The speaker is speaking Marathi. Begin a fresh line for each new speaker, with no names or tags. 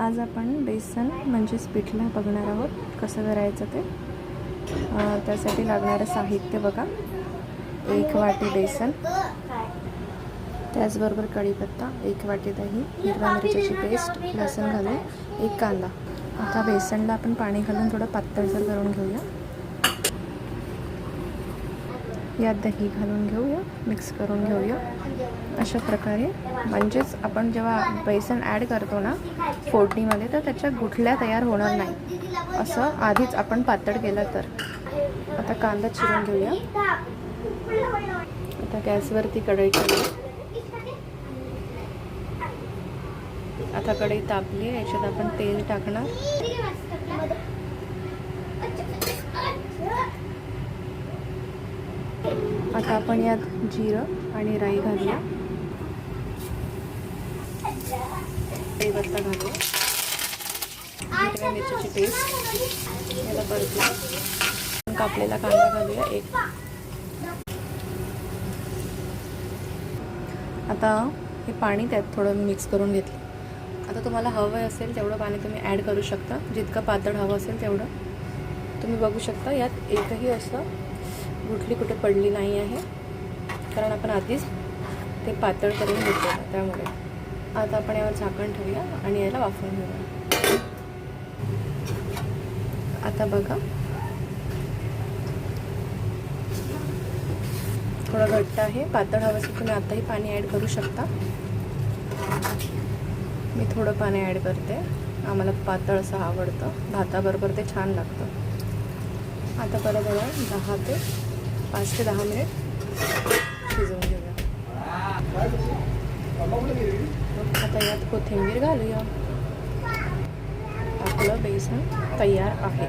आज आपण बेसन म्हणजेच पिठला बघणार आहोत कसं करायचं ते. त्यासाठी लागणारं साहित्य बघा. एक वाटी बेसन. त्याचबरोबर कढीपत्ता एक वाटी दही हिरव्या मिरच्याची पेस्ट लसूण घालून एक कांदा. आता बेसनला आपण पाणी घालून थोडं पातळसर करून घेऊया. यात दही घालून घेऊया मिक्स करून घेऊया. अशा प्रकारे. म्हणजेच आपण जेव्हा बेसन ॲड करतो ना फोडणीमध्ये तर त्याच्या गुठल्या तयार होणार नाही. असं आधीच आपण पातळ केलं तर. आता कांदा चिरून घेऊया. आता गॅसवरती कढई ठेवूया आता कढई तापली आहे याच्यात आपण तेल टाकणार. आता आपण यात जिरं आणि राई घालूया. कढीपत्ता घालू. मिरच्याची पेस्ट याला परतूया कापलेला कांदा घालूया एक. आता हे पाणी त्यात थोडं मिक्स करून घेतलं. आता तुम्हाला हवं असेल तेवढं पाणी तुम्ही ॲड करू शकता. जितकं पातळ हवं असेल तेवढं. तुम्ही बघू शकता यात एकही असं गुठली कुठे पडली नाही आहे. कारण आपण आधीच ते पातळ करून घेतलं त्यामुळे आता आपण यावर झाकण ठेवूया आणि याला वाफवून घेऊया. आता बघा. थोडं घट्ट आहे. पातळ हवं असेल तुम्ही आताही पाणी ॲड करू शकता. मी थोडं पाणी ॲड करते. आम्हाला पातळ असं आवडतं. भाताबरोबर ते छान लागतं. आता बरं दहा ते पाच ते दहा मिनिट शिजवून घेऊया. आता यात कोथिंबीर घालूया. आपलं बेसन तयार आहे.